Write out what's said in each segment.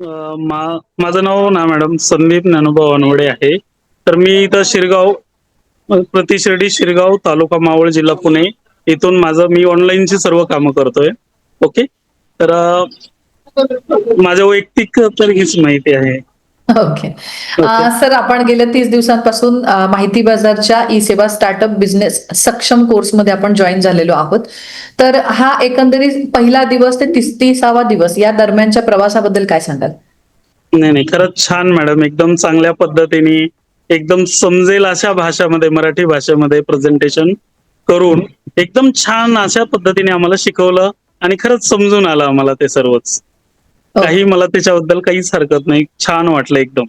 माझं नाव ना मॅडम संदीप ज्ञानोबा अनवडे आहे. तर मी इथं शिरगाव प्रतिशिर्डी शिरगाव तालुका मावळ जिल्हा पुणे इथून माझं मी ऑनलाईनची सर्व कामं करतोय. ओके तर माझ्या वैयक्तिक तर हीच माहिती आहे. ओके. सर आपण गेल्या तीस दिवसांपासून माहिती बाजारच्या ई सेवा स्टार्टअप बिझनेस सक्षम कोर्समध्ये आपण जॉईन झालेलो आहोत. तर हा एकंदरीत पहिला दिवस ते तीस तीसावा दिवस या दरम्यानच्या प्रवासाबद्दल काय सांगाल? नाही नाही. खरंच छान मॅडम. एकदम चांगल्या पद्धतीने एकदम समजेल अशा भाषामध्ये मराठी भाषेमध्ये प्रेझेंटेशन करून एकदम छान अशा पद्धतीने आम्हाला शिकवलं आणि खरंच समजून आलं आम्हाला ते सर्वच. काही मला त्याच्याबद्दल काहीच हरकत नाही. छान वाटलं एकदम.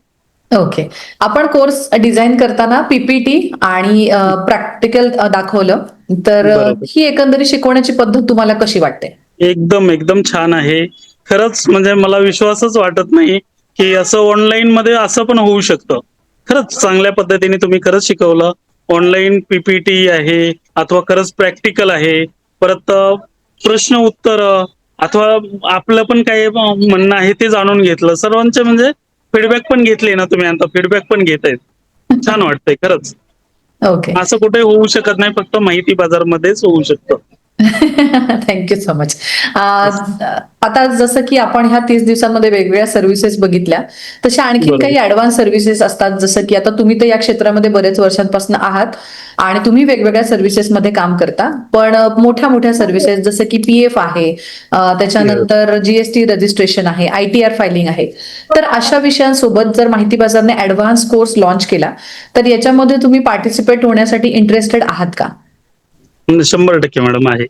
ओके आपण कोर्स डिझाईन करताना पीपीटी आणि प्रॅक्टिकल दाखवलं. तर. ही एकंदरीत शिकवण्याची पद्धत तुम्हाला कशी वाटते? एकदम एकदम छान आहे. खरंच म्हणजे मला विश्वासच वाटत नाही की असं ऑनलाईन मध्ये असं पण होऊ शकतं. खरंच चांगल्या पद्धतीने तुम्ही खरंच शिकवलं. ऑनलाईन पीपीटी आहे अथवा खरंच प्रॅक्टिकल आहे. परत प्रश्न उत्तर अथवा आपलं पण काही म्हणणं आहे ते जाणून घेतलं. सर्वांचे म्हणजे फीडबॅक पण घेतले ना तुम्ही आता. फीडबॅक पण घेत आहेत. छान वाटतंय खरंच. ओके असं कुठे होऊ शकत नाही. फक्त माहिती बाजारमध्येच होऊ शकतं. थँक्यू सो मच आता जसं की आपण ह्या तीस दिवसांमध्ये वेगवेगळ्या सर्व्हिसेस बघितल्या तशा आणखी. काही ऍडव्हान्स सर्व्हिसेस असतात जसं की आता तुम्ही तर या क्षेत्रामध्ये बरेच वर्षांपासून आहात आणि तुम्ही वेगवेगळ्या सर्व्हिसेसमध्ये काम करता पण मोठ्या मोठ्या सर्व्हिसेस जसं की पी एफ आहे त्याच्यानंतर जीएसटी रजिस्ट्रेशन आहे आय टी आर फायलिंग आहे. तर अशा विषयांसोबत जर माहिती बाजारने ऍडव्हान्स कोर्स लॉन्च केला तर याच्यामध्ये तुम्ही पार्टिसिपेट होण्यासाठी इंटरेस्टेड आहात का? शंभर टक्के मॅडम आहे.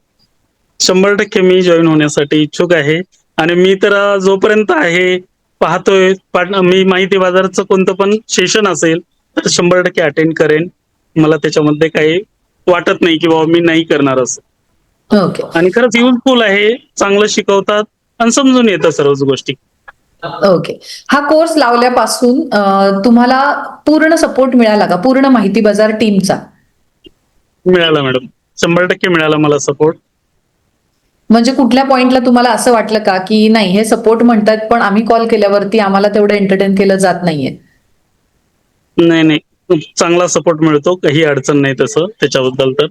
शंभर टक्के मी जॉईन होण्यासाठी इच्छुक आहे. आणि मी तर जोपर्यंत आहे पाहतोय मी माहिती बाजाराचं कोणतं पण सेशन असेल तर शंभर टक्के अटेंड करेन. मला त्याच्यामध्ये काही वाटत नाही की बाबा मी नाही करणार असं. ओके. आणि खरंच युजफुल आहे चांगलं शिकवतात आणि समजून येतं सर्वच गोष्टी. ओके. हा कोर्स लावल्यापासून तुम्हाला पूर्ण सपोर्ट मिळाला का? पूर्ण माहिती बाजार टीमचा मिळाला मॅडम. शंभर टक्के मिळाला मला सपोर्ट म्हणजे कुठल्या पॉइंटला तुम्हाला असं वाटलं का की नाही हे सपोर्ट म्हणतात पण आम्ही कॉल केल्यावरती आम्हाला तेवढं एंटरटेन केलं जात नाहीये? नाही नाही. खूप चांगला सपोर्ट मिळतो. काही अडचण नाही तसं त्याच्याबद्दल तर.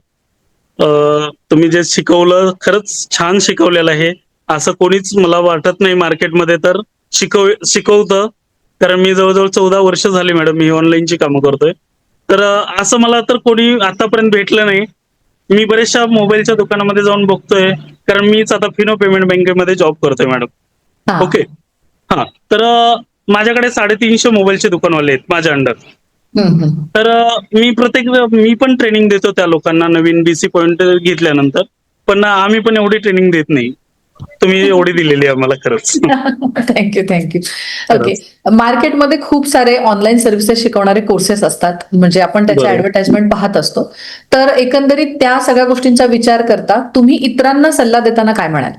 तुम्ही जे शिकवलं खरंच छान शिकवलेलं आहे. असं कोणीच मला वाटत नाही मार्केटमध्ये तर शिकव शिकवतं. कारण मी जवळजवळ चौदा वर्ष झाली मॅडम मी ऑनलाईनची कामं करतोय. तर असं मला तर कोणी आतापर्यंत भेटलं नाही. मी बरेचशा मोबाईलच्या दुकानामध्ये जाऊन बघतोय कारण मीच आता फिनो पेमेंट बँकेमध्ये जॉब करतोय मॅडम. ओके हा. तर माझ्याकडे साडेतीनशे मोबाईलचे दुकानवाले आहेत माझ्या अंडर. तर मी प्रत्येक मी पण ट्रेनिंग देतो त्या लोकांना नवीन बीसी पॉइंट घेतल्यानंतर. पण आम्ही पण एवढी ट्रेनिंग देत नाही. तुम्ही एवढी दिलेली आहे मला खरंच. थँक्यू थँक्यू ओके मार्केटमध्ये खूप सारे ऑनलाईन सर्व्हिसेस शिकवणारे कोर्सेस असतात. म्हणजे आपण त्याचे. ऍडव्हर्टाइजमेंट पाहत असतो. तर एकंदरीत त्या सगळ्या गोष्टींचा विचार करता तुम्ही इतरांना सल्ला देताना काय म्हणाल?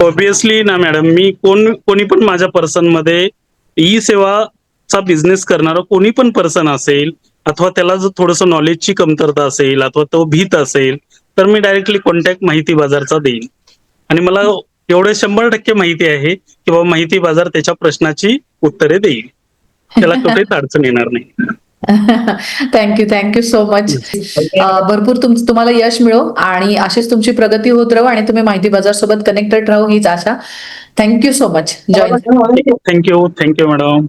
ऑब्विसली ना मॅडम मी कोण कोणी पण माझ्या पर्सनमध्ये ई सेवाचा बिझनेस करणारा कोणी पण पर्सन असेल अथवा त्याला जर थोडस नॉलेजची कमतरता असेल अथवा तो भीत असेल तर मी डायरेक्टली कॉन्टॅक्ट माहिती बाजारचा देईन. आणि मला एवढे शंभर टक्के माहिती आहे की बाबा माहिती बाजार त्याच्या प्रश्नाची उत्तरे देईल. त्याला कुठेच अडचण येणार नाही. थँक्यू थँक्यू सो मच भरपूर तुम तुम्हाला यश मिळो आणि अशीच तुमची प्रगती होत राहू आणि तुम्ही माहिती बाजार सोबत कनेक्टेड राहू हीच आशा. Thank you so much join thank you thank you madam